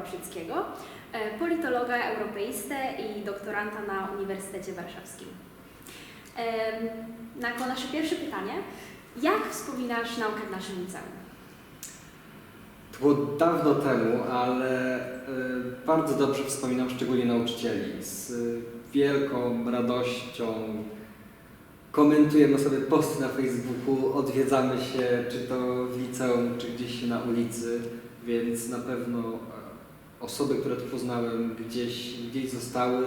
Paprzyckiego, e, politologa, europeistę i doktoranta na Uniwersytecie Warszawskim. Jako nasze pierwsze pytanie, jak wspominasz naukę w naszym liceum? To było dawno temu, ale y, bardzo dobrze wspominam szczególnie nauczycieli. Z y, wielką radością komentujemy sobie posty na Facebooku, odwiedzamy się, czy to w liceum, czy gdzieś na ulicy, więc na pewno e, osoby, które tu poznałem, gdzieś, gdzieś zostały.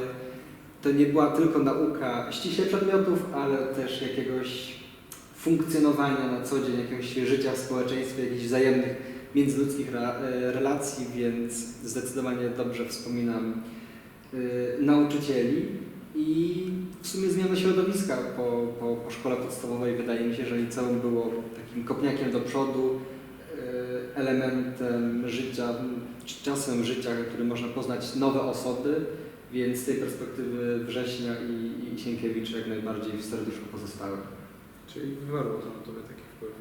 To nie była tylko nauka ściśle przedmiotów, ale też jakiegoś funkcjonowania na co dzień, jakiegoś życia w społeczeństwie, jakichś wzajemnych międzyludzkich e, relacji, więc zdecydowanie dobrze wspominam y, nauczycieli i w sumie zmiana środowiska po, po, po szkole podstawowej. Wydaje mi się, że liceum było takim kopniakiem do przodu, y, elementem życia, czasem życia, w którym można poznać nowe osoby, więc z tej perspektywy Września i, i Sienkiewicz jak najbardziej w serduszku pozostały. Czyli wywarło to na Tobie taki wpływ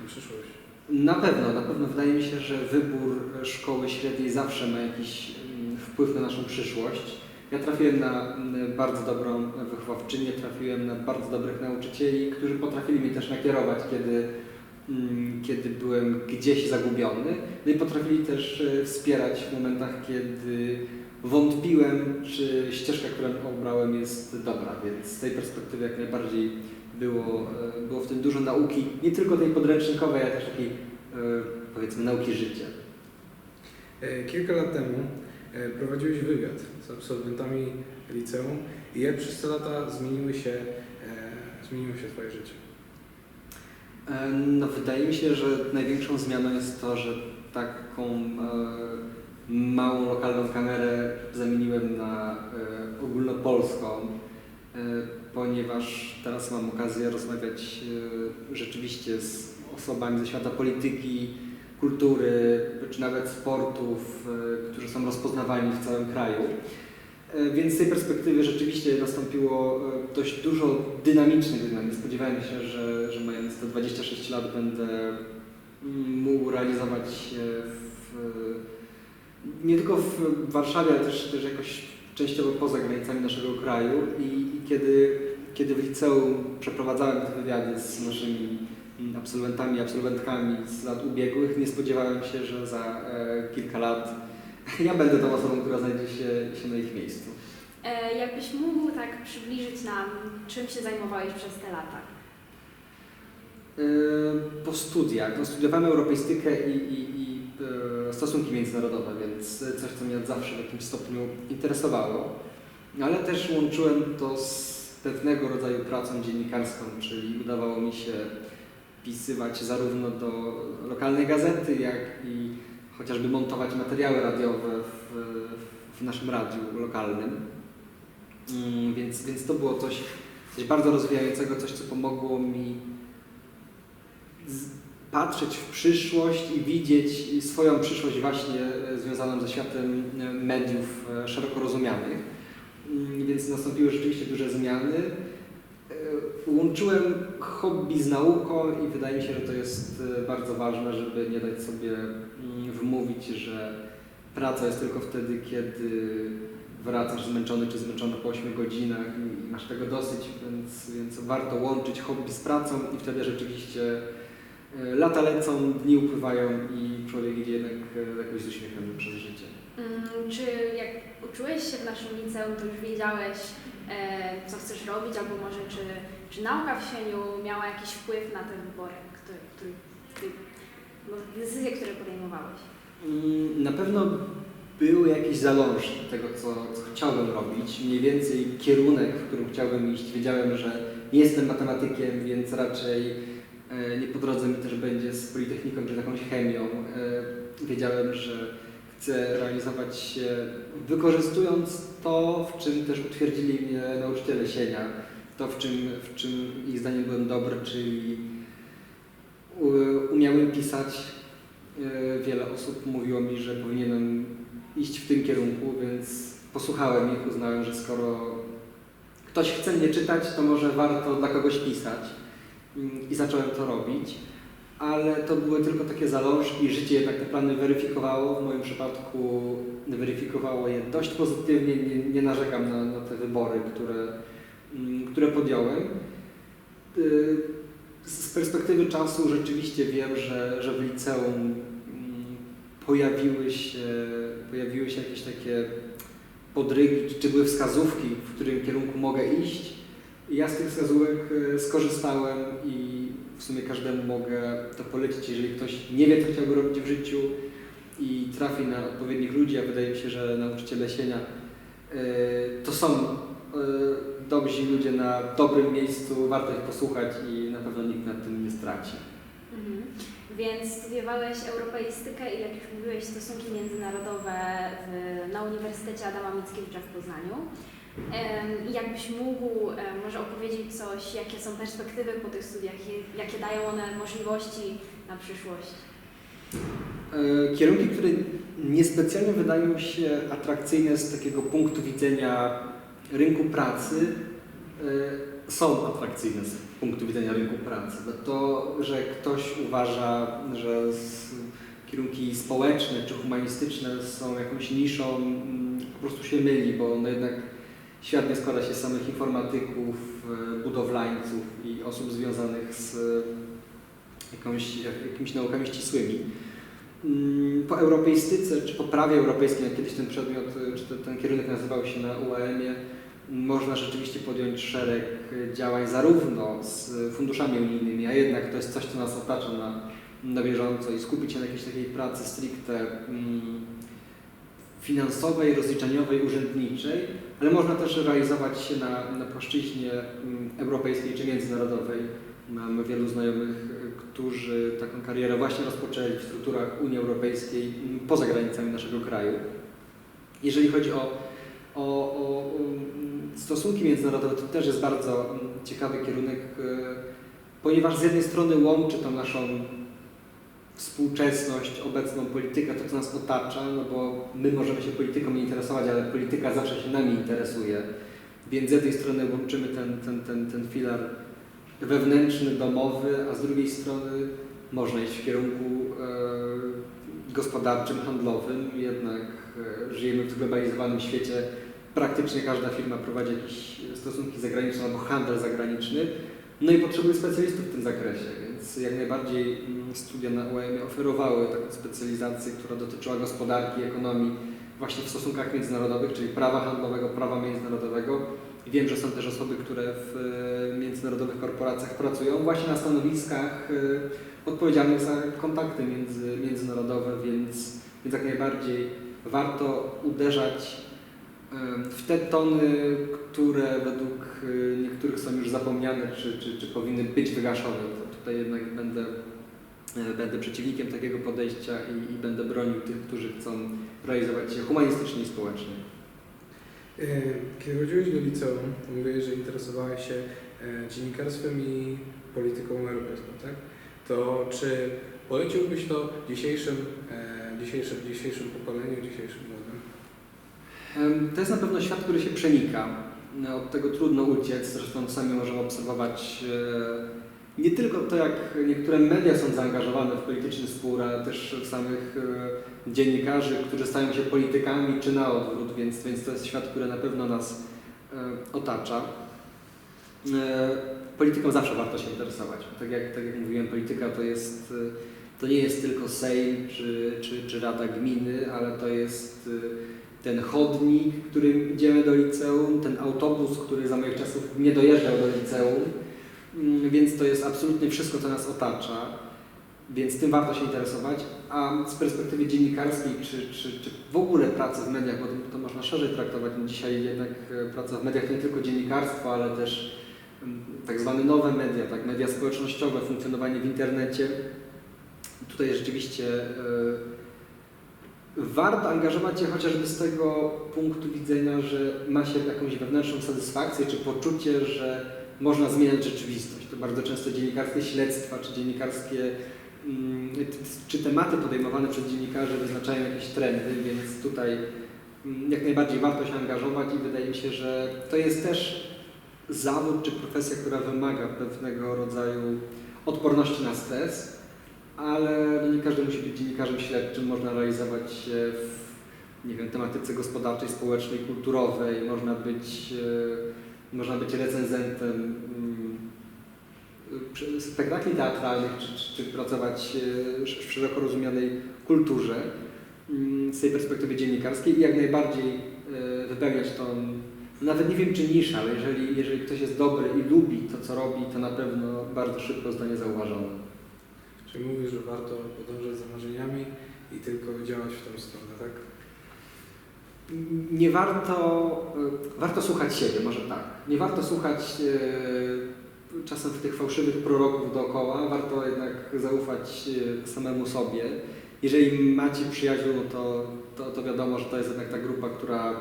na przyszłość. Na pewno, na pewno wydaje mi się, że wybór szkoły średniej zawsze ma jakiś mm, wpływ na naszą przyszłość. Ja trafiłem na mm, bardzo dobrą wychowawczynię, trafiłem na bardzo dobrych nauczycieli, którzy potrafili mnie też nakierować, kiedy, kiedy byłem gdzieś zagubiony. No i potrafili też e, wspierać w momentach, kiedy wątpiłem, czy ścieżka, którą obrałem jest dobra, więc z tej perspektywy jak najbardziej było, e, było w tym dużo nauki, nie tylko tej podręcznikowej, ale też takiej e, powiedzmy nauki życia. Kilka lat temu prowadziłeś wywiad z absolwentami liceum i jak przez te lata zmieniły się, zmieniło się Twoje życie? E, No, wydaje mi się, że największą zmianą jest to, że taką e, małą lokalną kamerę zamieniłem na e, ogólnopolską, e, ponieważ teraz mam okazję rozmawiać e, rzeczywiście z osobami ze świata polityki, kultury, czy nawet sportów, e, którzy są rozpoznawani w całym kraju. E, Więc z tej perspektywy rzeczywiście nastąpiło e, dość dużo dynamicznych zmian. Nie spodziewałem się, że, że mając te 26 lat będę mm, mógł realizować w, nie tylko w Warszawie, ale też, też jakoś częściowo poza granicami naszego kraju. I, i kiedy, kiedy w liceum przeprowadzałem te wywiady z naszymi mm, absolwentami i absolwentkami z lat ubiegłych, nie spodziewałem się, że za e, kilka lat ja będę tą osobą, która znajdzie się, się na ich miejscu. E, Jakbyś mógł tak przybliżyć nam, czym się zajmowałeś przez te lata? Yy, Po studiach. No, studiowałem europeistykę i, i, i e, stosunki międzynarodowe, więc coś, co mnie od zawsze w jakimś stopniu interesowało. Ale też łączyłem to z pewnego rodzaju pracą dziennikarską, czyli udawało mi się pisywać zarówno do lokalnej gazety, jak i chociażby montować materiały radiowe w, w naszym radiu lokalnym. Mm, Więc, więc to było coś, coś bardzo rozwijającego, coś, co pomogło mi patrzeć w przyszłość i widzieć swoją przyszłość właśnie e, związaną ze światem e, mediów e, szeroko rozumianych. Mm, Więc nastąpiły rzeczywiście duże zmiany. Łączyłem hobby z nauką i wydaje mi się, że to jest e, bardzo ważne, żeby nie dać sobie mm, wmówić, że praca jest tylko wtedy, kiedy wracasz zmęczony czy zmęczony po 8 godzinach i masz tego dosyć, więc, więc warto łączyć hobby z pracą i wtedy rzeczywiście e, lata lecą, dni upływają i człowiek idzie jednak e, jakoś z uśmiechem przez życie. Mm, Czy jak uczyłeś się w naszym liceum, to już wiedziałeś, co chcesz robić, albo może czy, czy nauka w Sieniu miała jakiś wpływ na te wybory, który, który, który, no, decyzje, które podejmowałeś? Mm, Na pewno były jakieś zalążki tego, co, co chciałbym robić. Mniej więcej kierunek, w którym chciałbym iść. Wiedziałem, że nie jestem matematykiem, więc raczej e, nie po drodze mi też będzie z Politechniką czy jakąś chemią. E, Wiedziałem, że chcę realizować się wykorzystując to, w czym też utwierdzili mnie nauczyciele Sienia. To, w czym, w czym ich zdaniem byłem dobry, czyli umiałem pisać, E, Wiele osób mówiło mi, że powinienem iść w tym kierunku, więc posłuchałem ich, uznałem, że skoro ktoś chce mnie czytać, to może warto dla kogoś pisać. I zacząłem to robić. Ale to były tylko takie zalążki. Życie jednak te plany weryfikowało. W moim przypadku weryfikowało je dość pozytywnie. Nie, nie narzekam na, na te wybory, które, mm, które podjąłem. Y, Z perspektywy czasu rzeczywiście wiem, że, że w liceum mm, pojawiły się, pojawiły się jakieś takie podrygi, czy były wskazówki, w którym kierunku mogę iść. Ja z tych wskazówek e, skorzystałem i w sumie każdemu mogę to polecić, jeżeli ktoś nie wie, co chciałby robić w życiu i trafi na odpowiednich ludzi, a wydaje mi się, że nauczyciele Sienia e, to są e, dobrzy ludzie na dobrym miejscu, warto ich posłuchać i na pewno nikt nad tym nie straci. Mhm. Więc studiowałeś europeistykę i jak już mówiłeś, stosunki międzynarodowe w, na Uniwersytecie Adama Mickiewicza w Poznaniu. Jakbyś mógł em, może opowiedzieć coś, jakie są perspektywy po tych studiach, jakie, dają one możliwości na przyszłość? E, Kierunki, które niespecjalnie wydają się atrakcyjne z takiego punktu widzenia rynku pracy, e, są atrakcyjne z punktu widzenia rynku pracy. To, że ktoś uważa, że kierunki społeczne czy humanistyczne są jakąś niszą, mm, po prostu się myli, bo no jednak świat nie składa się z samych informatyków, e, budowlańców i osób związanych z jakąś, jak- jakimiś naukami ścisłymi. Mm, Po europeistyce, czy po prawie europejskim, jak kiedyś ten przedmiot, y, czy ten, ten kierunek nazywał się na UAM-ie, można rzeczywiście podjąć szereg działań zarówno z funduszami unijnymi, a jednak to jest coś, co nas otacza na, na bieżąco i skupić się na jakiejś takiej pracy stricte mm, finansowej, rozliczeniowej, urzędniczej, ale można też realizować się na, na płaszczyźnie mm, europejskiej czy międzynarodowej. Mamy wielu znajomych, y, którzy taką karierę właśnie rozpoczęli w strukturach Unii Europejskiej mm, poza granicami naszego kraju. Jeżeli chodzi o, o, o mm, stosunki międzynarodowe, to też jest bardzo ciekawy kierunek, y, ponieważ z jednej strony łączy tą naszą współczesność, obecną politykę, to co nas otacza, no bo my możemy się polityką nie interesować, ale polityka zawsze się nami interesuje. Więc z jednej strony łączymy ten, ten, ten, ten filar wewnętrzny, domowy, a z drugiej strony można iść w kierunku e, gospodarczym, handlowym. Jednak e, żyjemy w zglobalizowanym świecie. Praktycznie każda firma prowadzi jakieś stosunki zagraniczne albo handel zagraniczny. No i potrzebuje specjalistów w tym zakresie, więc jak najbardziej mm, studia na UEM oferowały taką specjalizację, która dotyczyła gospodarki, ekonomii właśnie w stosunkach międzynarodowych, czyli prawa handlowego, prawa międzynarodowego. Wiem, że są też osoby, które w e, międzynarodowych korporacjach pracują właśnie na stanowiskach e, odpowiedzialnych za kontakty między, międzynarodowe, więc, więc jak najbardziej warto uderzać e, w te tony, które według e, niektórych są już zapomniane, czy, czy, czy powinny być wygaszone. Tutaj jednak będę, e, będę przeciwnikiem takiego podejścia i, i będę bronił tych, którzy chcą realizować się humanistycznie i społecznie. E, Kiedy chodziłeś do liceum, mówiłeś, że interesowałeś się e, dziennikarstwem i polityką europejską, tak? To czy poleciłbyś to dzisiejszym, dzisiejszym, dzisiejszym pokoleniu, dzisiejszym młodym? To jest na pewno świat, który się przenika. Od tego trudno uciec. Zresztą sami możemy obserwować nie tylko to, jak niektóre media są zaangażowane w polityczny spór, ale też w samych e, dziennikarzy, którzy stają się politykami, czy na odwrót, więc, więc to jest świat, który na pewno nas e, otacza. E, Polityką zawsze warto się interesować. Tak jak, tak jak mówiłem, polityka to jest to nie jest tylko Sejm czy, czy, czy Rada Gminy, ale to jest ten chodnik, którym idziemy do liceum, ten autobus, który za moich czasów nie dojeżdżał do liceum, więc to jest absolutnie wszystko, co nas otacza, więc tym warto się interesować, a z perspektywy dziennikarskiej czy, czy, czy w ogóle pracy w mediach, bo to, to można szerzej traktować, no dzisiaj jednak e, praca w mediach to nie tylko dziennikarstwo, ale też mm, tak zwane nowe media, tak, media społecznościowe, funkcjonowanie w internecie. Tutaj rzeczywiście e, warto angażować się chociażby z tego punktu widzenia, że ma się jakąś wewnętrzną satysfakcję czy poczucie, że można zmieniać rzeczywistość. To bardzo często dziennikarskie śledztwa czy dziennikarskie mm, czy tematy podejmowane przez dziennikarzy wyznaczają jakieś trendy, więc tutaj mm, jak najbardziej warto się angażować i wydaje mi się, że to jest też zawód czy profesja, która wymaga pewnego rodzaju odporności na stres. ale no nie każdy musi być dziennikarzem śledczym, można realizować się w nie wiem, tematyce gospodarczej, społecznej, kulturowej, można być, e, można być recenzentem mm, spektakli teatralnych, czy, czy, czy pracować e, w szeroko rozumianej kulturze mm, z tej perspektywy dziennikarskiej i jak najbardziej e, wypełniać tą, nawet nie wiem czy niszę, ale jeżeli, jeżeli ktoś jest dobry i lubi to, co robi, to na pewno bardzo szybko zostanie zauważony. Czyli mówisz, że warto podążać za marzeniami i tylko działać w tą stronę, tak? Nie warto, e, warto słuchać siebie, może tak. Nie warto słuchać e, czasem tych fałszywych proroków dookoła, warto jednak zaufać e, samemu sobie. Jeżeli macie przyjaciół, to, to, to wiadomo, że to jest jednak ta grupa, która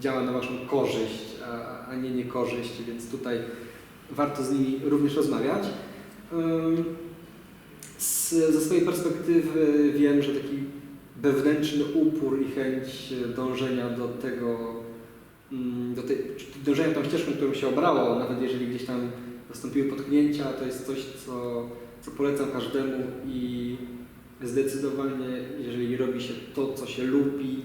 działa na Waszą korzyść, a, a nie niekorzyść, więc tutaj warto z nimi również rozmawiać. Z, ze swojej perspektywy wiem, że taki wewnętrzny upór i chęć dążenia do tego, mm, do tej, dążenia tą ścieżką, którą się obrało, nawet jeżeli gdzieś tam nastąpiły potknięcia, to jest coś, co, co polecam każdemu i zdecydowanie, jeżeli robi się to, co się lubi,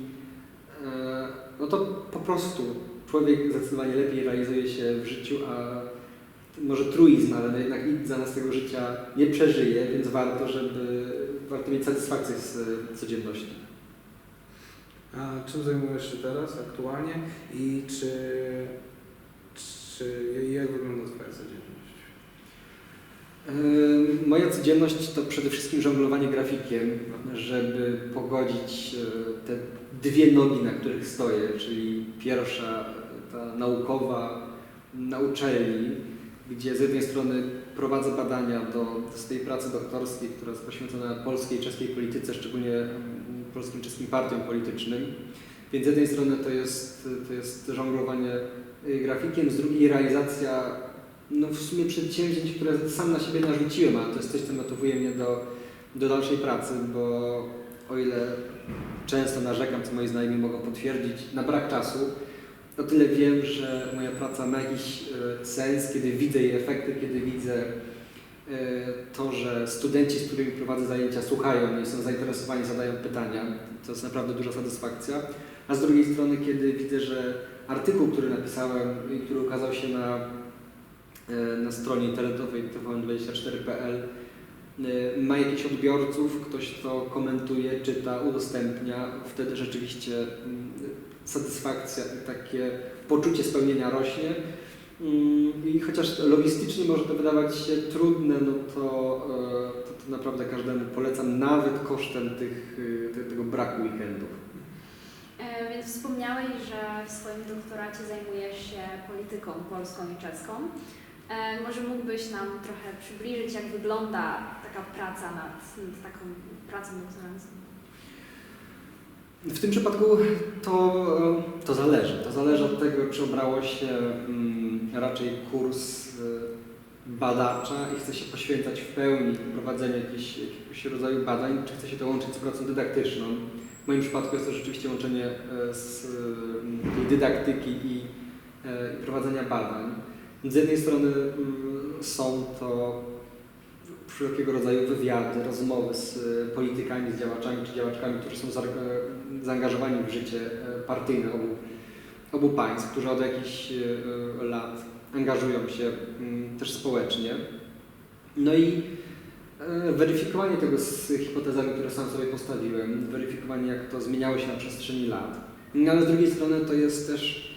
e, no to po prostu człowiek zdecydowanie lepiej realizuje się w życiu, a może truizm, ale no jednak nikt za nas tego życia nie przeżyje, więc warto, żeby warto mieć satysfakcję z e, codzienności. A czym zajmujesz się teraz aktualnie i czy, czy jak wygląda Twoja codzienność? Yy, Moja codzienność to przede wszystkim żonglowanie grafikiem, żeby pogodzić yy, te dwie nogi, na których stoję, czyli pierwsza, ta naukowa na uczelni, gdzie z jednej strony prowadzę badania do, do pracy doktorskiej, która jest poświęcona polskiej i czeskiej polityce, szczególnie mm, polskim czeskim partiom politycznym. Więc z jednej strony to jest, to jest żonglowanie y, grafikiem, z drugiej realizacja no w sumie przedsięwzięć, które sam na siebie narzuciłem, ale to jest coś, co motywuje mnie do, do dalszej pracy, bo o ile często narzekam, co moi znajomi mogą potwierdzić, na brak czasu, o tyle wiem, że moja praca ma jakiś e, sens, kiedy widzę jej efekty, kiedy widzę e, to, że studenci, z którymi prowadzę zajęcia, słuchają mnie, są zainteresowani, zadają pytania. To jest naprawdę duża satysfakcja. A z drugiej strony, kiedy widzę, że artykuł, który napisałem i który ukazał się na, e, na stronie internetowej tvn24.pl e, ma jakichś odbiorców, ktoś to komentuje, czyta, udostępnia, wtedy rzeczywiście mm, satysfakcja i takie poczucie spełnienia rośnie. Mm, I chociaż logistycznie może to wydawać się trudne, no to, e, to, to naprawdę każdemu polecam, nawet kosztem tych, e, te- tego braku weekendów. E, Więc wspomniałeś, że w swoim doktoracie zajmujesz się polityką polską i czeską. Może mógłbyś nam trochę przybliżyć, jak wygląda taka praca nad, nad taką pracą doktorancką? W tym przypadku to, to zależy. To zależy od tego, czy obrało się mm, raczej kurs y, badacza i chce się poświęcać w pełni prowadzeniu jakichś, jakiegoś rodzaju badań, czy chce się to łączyć z pracą dydaktyczną. W moim przypadku jest to rzeczywiście łączenie e, z y, dydaktyki i, i prowadzenia badań. Z jednej strony mm, są to wszelkiego rodzaju wywiady, rozmowy z e, politykami, z działaczami czy działaczkami, którzy są e, zaangażowani w życie e, partyjne obu, obu państw, którzy od jakichś lat angażują się mm, też społecznie. No i weryfikowanie tego z hipotezami, które sam sobie postawiłem, weryfikowanie jak to zmieniało się na przestrzeni lat. No ale z drugiej strony to jest też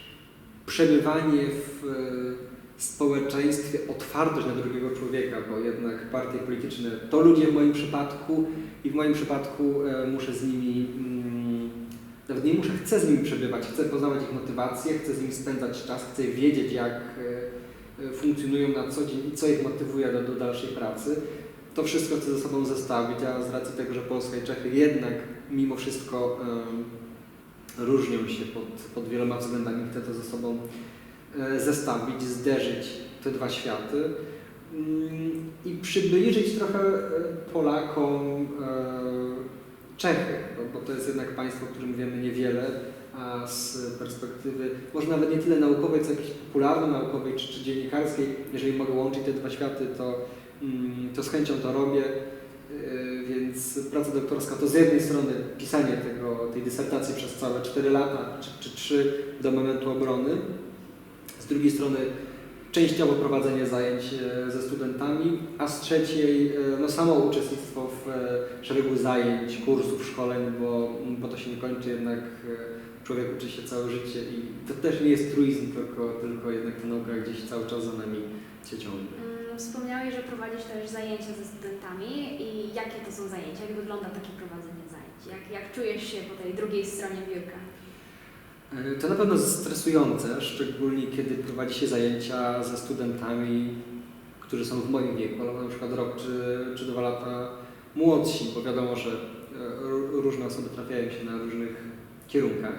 przebywanie w społeczeństwie otwartość na drugiego człowieka, bo jednak partie polityczne to ludzie w moim przypadku i w moim przypadku e, muszę z nimi, mm, nawet nie muszę, chcę z nimi przebywać, chcę poznawać ich motywacje, chcę z nimi spędzać czas, chcę wiedzieć jak e, e, funkcjonują na co dzień i co ich motywuje do, do dalszej pracy. To wszystko chcę ze sobą zestawić, a z racji tego, że Polska i Czechy jednak mimo wszystko różnią się pod, pod wieloma względami, chcę to ze sobą zestawić, zderzyć te dwa światy mm, i przybliżyć trochę e, Polakom e, Czechy, bo, to jest jednak państwo, o którym wiemy niewiele, a z perspektywy może nawet nie tyle naukowej, co jakiejś popularno-naukowej czy, czy dziennikarskiej, jeżeli mogę łączyć te dwa światy, to, mm, to z chęcią to robię. więc praca doktorska to z jednej strony pisanie tego, tej dysertacji przez całe 4 lata czy, czy 3 do momentu obrony, drugiej strony częściowo prowadzenie zajęć e, ze studentami, a z trzeciej e, no, samo uczestnictwo w e, szeregu zajęć, kursów, szkoleń, bo, bo to się nie kończy jednak, człowiek uczy się całe życie i to też nie jest truizm, tylko, tylko jednak ta nauka gdzieś cały czas za nami się ciągnie. Mm, Wspomniałeś, że prowadzisz też zajęcia ze studentami i jakie to są zajęcia? Jak wygląda takie prowadzenie zajęć? Jak, jak czujesz się po tej drugiej stronie biurka? E, To na pewno stresujące, szczególnie kiedy prowadzi się zajęcia ze studentami, którzy są w moim wieku, albo na przykład rok czy, czy dwa lata młodsi, bo wiadomo, że ró- różne osoby trafiają się na różnych kierunkach.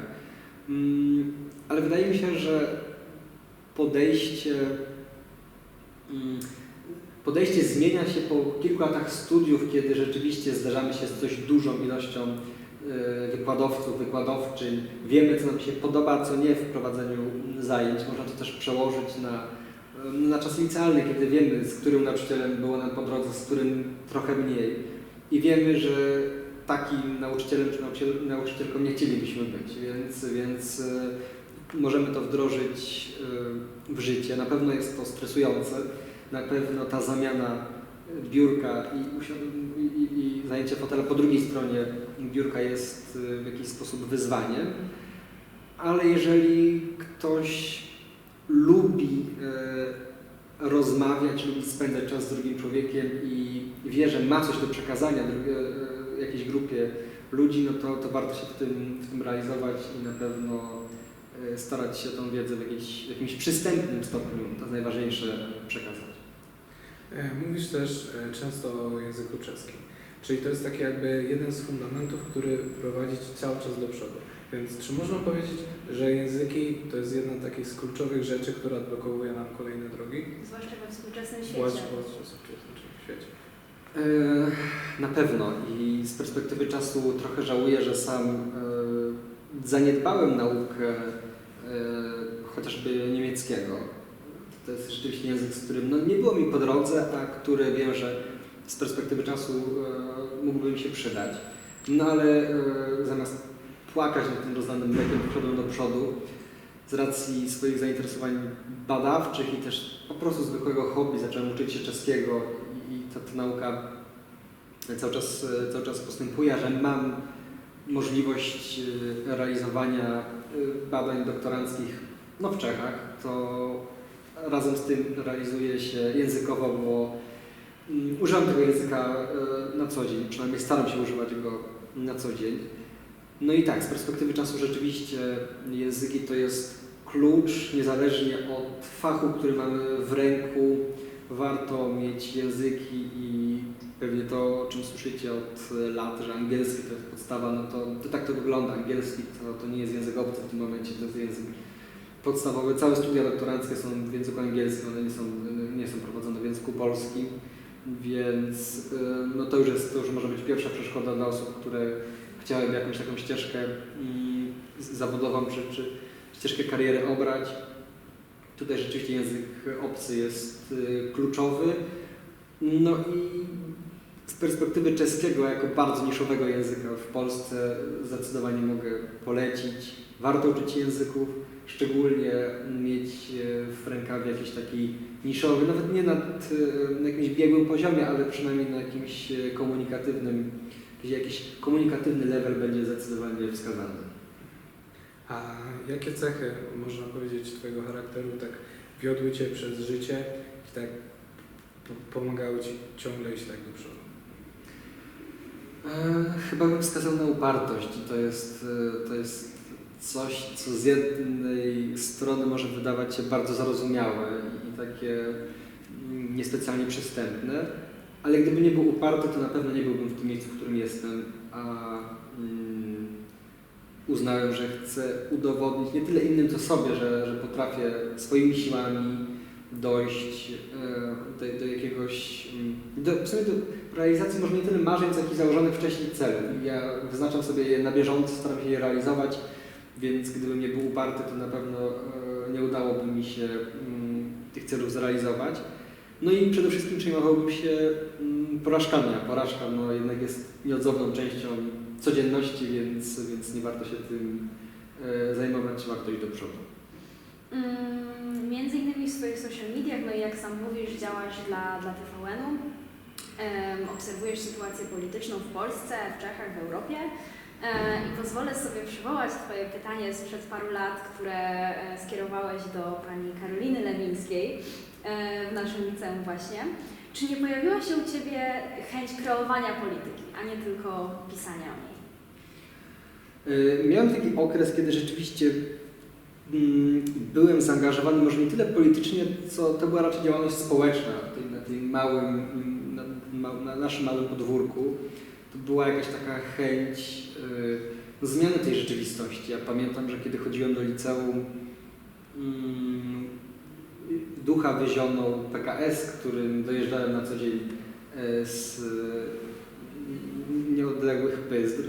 Mm, Ale wydaje mi się, że podejście, mm, podejście zmienia się po kilku latach studiów, kiedy rzeczywiście zdarzamy się z dość dużą ilością wykładowców, wykładowczyń, wiemy, co nam się podoba, co nie w prowadzeniu zajęć. Można to też przełożyć na, na czasy licealne, kiedy wiemy, z którym nauczycielem było nam po drodze, z którym trochę mniej. I wiemy, że takim nauczycielem czy nauczyciel, nauczycielką nie chcielibyśmy być, więc, więc e, możemy to wdrożyć e, w życie. Na pewno jest to stresujące, na pewno ta zamiana biurka i, i, i zajęcie fotela po drugiej stronie biurka jest y, w jakiś sposób wyzwaniem, ale jeżeli ktoś lubi e, rozmawiać, lubi spędzać czas z drugim człowiekiem i wie, że ma coś do przekazania e, jakiejś grupie ludzi, no to, to warto się w tym, w tym realizować i na pewno starać się tą wiedzę w, w jakimś przystępnym stopniu, to najważniejsze, przekazać. E, Mówisz też e, często o języku czeskim. Czyli to jest taki jakby jeden z fundamentów, który prowadzi Ci cały czas do przodu. Więc czy można powiedzieć, że języki to jest jedna z takich z kluczowych rzeczy, która odblokowuje nam kolejne drogi? Zwłaszcza we współczesnym świecie. zwłaszcza w współczesnym świecie. E, Na pewno i z perspektywy czasu trochę żałuję, że sam e, zaniedbałem naukę e, chociażby niemieckiego. To jest rzeczywiście język, z którym no, nie było mi po drodze, a który wiem, że z perspektywy czasu e, mógłby mi się przydać. No ale e, zamiast płakać nad tym doznanym mlekiem, poszedłem do przodu z racji swoich zainteresowań badawczych i też po prostu zwykłego hobby zacząłem uczyć się czeskiego i, ta, ta nauka cały czas, e, cały czas postępuje, że mam możliwość realizowania badań doktoranckich no, w Czechach, to razem z tym realizuję się językowo, bo używam tego języka e, na co dzień, przynajmniej staram się używać go na co dzień. No i tak, z perspektywy czasu rzeczywiście języki to jest klucz, niezależnie od fachu, który mamy w ręku. Warto mieć języki i pewnie to, o czym słyszycie od lat, że angielski to jest podstawa, no to, to tak to wygląda. Angielski to, to nie jest język obcy w tym momencie, to jest język podstawowy. Całe studia doktoranckie są w języku angielskim, one nie są, nie są prowadzone w języku polskim, więc y, no to, już jest, to już może być pierwsza przeszkoda dla osób, które chciałyby jakąś taką ścieżkę z- zawodową czy, czy ścieżkę kariery obrać. Tutaj rzeczywiście język obcy jest y, kluczowy. No i z perspektywy czeskiego, jako bardzo niszowego języka w Polsce, zdecydowanie mogę polecić. Warto uczyć języków, szczególnie mieć e, w rękawie jakiś taki niszowy, nawet nie nad, e, na jakimś biegłym poziomie, ale przynajmniej na jakimś e, komunikatywnym, gdzie jakiś komunikatywny level będzie zdecydowanie wskazany. A jakie cechy, można powiedzieć, Twojego charakteru tak wiodły Cię przez życie i tak po- pomagały Ci ciągle iść tak do przodu? E, chyba bym wskazał na upartość to jest, to jest coś, co z jednej strony może wydawać się bardzo zarozumiałe i takie niespecjalnie przystępne, ale gdyby nie był uparty, to na pewno nie byłbym w tym miejscu, w którym jestem, a mm, uznałem, że chcę udowodnić nie tyle innym, co sobie, że, że potrafię swoimi siłami dojść e, do, do jakiegoś, mm, do, w sumie do realizacji może nie tyle marzeń, co jakichś założonych wcześniej celów. Ja wyznaczam sobie je na bieżąco, staram się je realizować, więc gdybym nie był uparty, to na pewno e, nie udałoby mi się mm, tych celów zrealizować. No i przede wszystkim przejmowałbym się mm, porażkami, a porażka no, jednak jest nieodzowną częścią codzienności, więc, więc nie warto się tym e, zajmować, trzeba iść do przodu. Mm, Między innymi w swoich social mediach, no i jak sam mówisz, działasz dla, dla TVN-u. Em, obserwujesz sytuację polityczną w Polsce, w Czechach, w Europie. E, I pozwolę sobie przywołać Twoje pytanie sprzed paru lat, które e, skierowałeś do pani Karoliny Lewińskiej e, w naszym liceum właśnie. Czy nie pojawiła się u Ciebie chęć kreowania polityki, a nie tylko pisania o niej? Miałem taki okres, kiedy rzeczywiście mm, byłem zaangażowany może nie tyle politycznie, co to była raczej działalność społeczna na małym, mm, na naszym małym podwórku. Była jakaś taka chęć y, zmiany tej rzeczywistości. Ja pamiętam, że kiedy chodziłem do liceum, mm, ducha wyzionął PKS, którym dojeżdżałem na co dzień e, z e, nieodległych Pyzdr.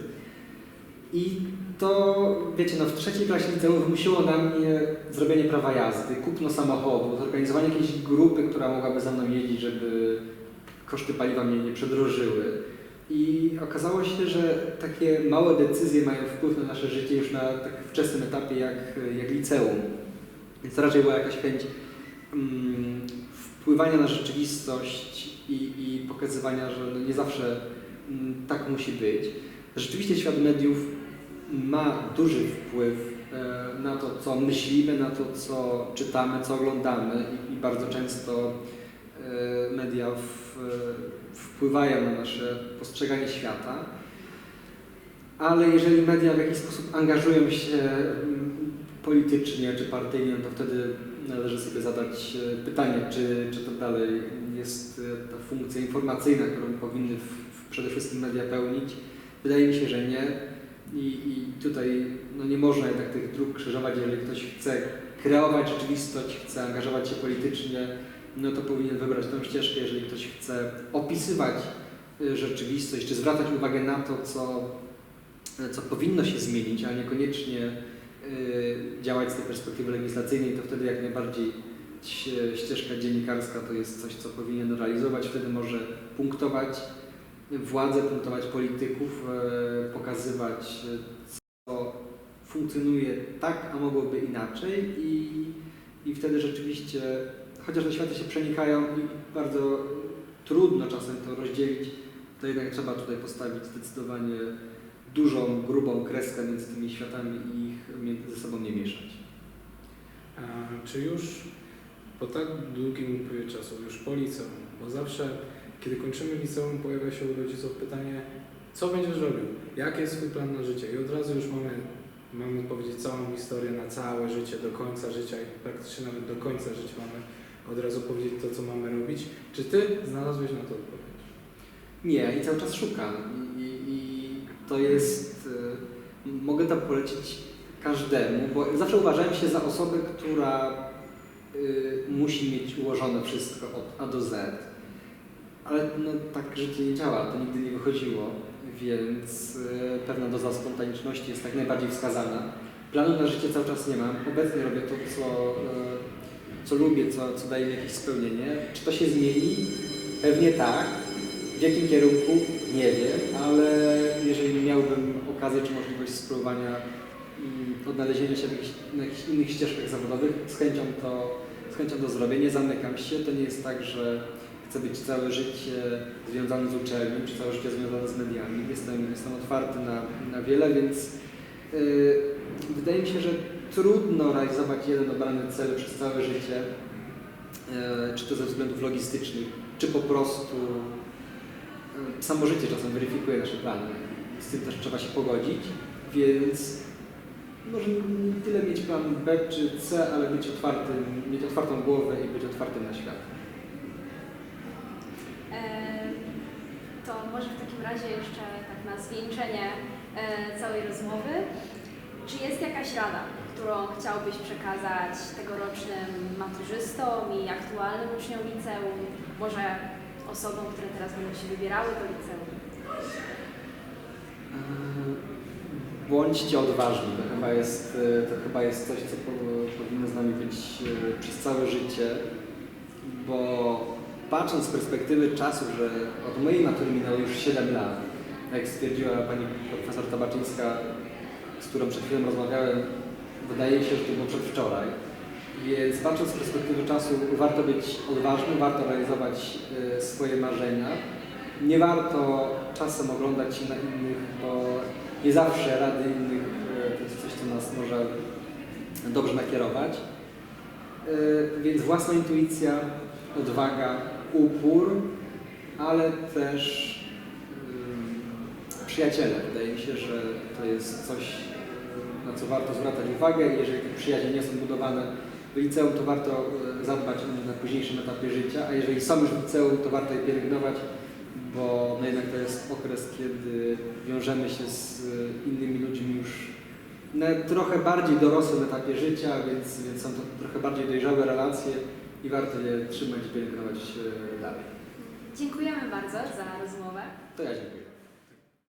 I to, wiecie, no w trzeciej klasie liceum wymusiło na mnie zrobienie prawa jazdy, kupno samochodu, zorganizowanie jakiejś grupy, która mogłaby za mną jeździć, żeby koszty paliwa mnie nie przedrożyły. I okazało się, że takie małe decyzje mają wpływ na nasze życie już na tak wczesnym etapie jak, jak liceum. Więc raczej była jakaś chęć mm, wpływania na rzeczywistość i, i pokazywania, że no nie zawsze mm, tak musi być. Rzeczywiście świat mediów ma duży wpływ e, na to, co myślimy, na to, co czytamy, co oglądamy i, i bardzo często e, media w, wpływają na nasze postrzeganie świata. Ale jeżeli media w jakiś sposób angażują się mm, politycznie czy partyjnie, no to wtedy należy sobie zadać e, pytanie, czy, czy to dalej jest e, ta funkcja informacyjna, którą powinny w, w przede wszystkim media pełnić. Wydaje mi się, że nie. I, i tutaj no nie można jednak tych dróg krzyżować, jeżeli ktoś chce kreować rzeczywistość, chce angażować się politycznie, no to powinien wybrać tę ścieżkę, jeżeli ktoś chce opisywać y, rzeczywistość, czy zwracać uwagę na to, co, co powinno się zmienić, a niekoniecznie y, działać z tej perspektywy legislacyjnej, to wtedy jak najbardziej ście- ścieżka dziennikarska to jest coś, co powinien realizować, wtedy może punktować władzę, punktować polityków, e, pokazywać, co funkcjonuje tak, a mogłoby inaczej i, i wtedy rzeczywiście, chociaż te światy się przenikają i bardzo trudno czasem to rozdzielić, to jednak trzeba tutaj postawić zdecydowanie dużą, grubą kreskę między tymi światami i ich ze sobą nie mieszać. A czy już po tak długim upływie czasu, już po liceum, bo zawsze kiedy kończymy liceum pojawia się u rodziców pytanie, co będziesz robił, jaki jest swój plan na życie? I od razu już mamy, mamy powiedzieć całą historię na całe życie, do końca życia i praktycznie nawet do końca życia mamy od razu powiedzieć to, co mamy robić. Czy Ty znalazłeś na to odpowiedź? Nie, i cały czas szukam. I, i, to jest. y, mogę to polecić każdemu, bo zawsze uważałem się za osobę, która y, musi mieć ułożone wszystko od A do Z. Ale no, tak życie nie działa, to nigdy nie wychodziło, więc y, pewna doza spontaniczności jest tak najbardziej wskazana. Planu na życie cały czas nie mam. Obecnie robię to, co, co lubię, co, co daje mi jakieś spełnienie. Czy to się zmieni? Pewnie tak. W jakim kierunku? Nie wiem, ale jeżeli miałbym okazję czy możliwość spróbowania mm, odnalezienia się jakichś, na jakichś innych ścieżkach zawodowych, z chęcią to, z chęcią to zrobię. Nie zamykam się. To nie jest tak, że chcę być całe życie związany z uczelnią, czy całe życie związany z mediami. Jestem, jestem otwarty na, na wiele, więc yy, wydaje mi się, że trudno realizować jeden obrany cel przez całe życie, yy, czy to ze względów logistycznych, czy po prostu yy, samo życie czasem weryfikuje nasze plany. Z tym też trzeba się pogodzić, więc może nie tyle mieć plan B czy C, ale być otwartym, mieć otwartą głowę i być otwartym na świat. E, To może w takim razie jeszcze tak na zwieńczenie e, całej rozmowy. Czy jest jakaś rada, którą chciałbyś przekazać tegorocznym maturzystom i aktualnym uczniom liceum? Może osobom, które teraz będą się wybierały do liceum? Eee, Bądźcie odważni, to chyba jest, e, to chyba jest coś, co po, powinno z nami być e, przez całe życie, bo patrząc z perspektywy czasu, że od mojej matury minęło już 7 lat, jak stwierdziła pani profesor Tabaczyńska, z którą przed chwilą rozmawiałem, wydaje się, że to było przedwczoraj. Więc patrząc z perspektywy czasu, warto być odważnym, warto realizować e, swoje marzenia. Nie warto czasem oglądać się na innych, bo nie zawsze rady innych e, to jest coś, co nas może dobrze nakierować. E, Więc własna intuicja, odwaga, upór, ale też przyjaciele. Wydaje mi się, że to jest coś, na co warto zwracać uwagę. Jeżeli te przyjaźnie nie są budowane w liceum, to warto e, zadbać o nie na późniejszym etapie życia, a jeżeli są już w liceum, to warto je pielęgnować, bo no jednak to jest okres, kiedy wiążemy się z e, innymi ludźmi już na trochę bardziej dorosłym etapie życia, więc, więc są to trochę bardziej dojrzałe relacje i warto je trzymać i pielęgnować e, dalej. Dziękujemy bardzo za rozmowę. To ja dziękuję.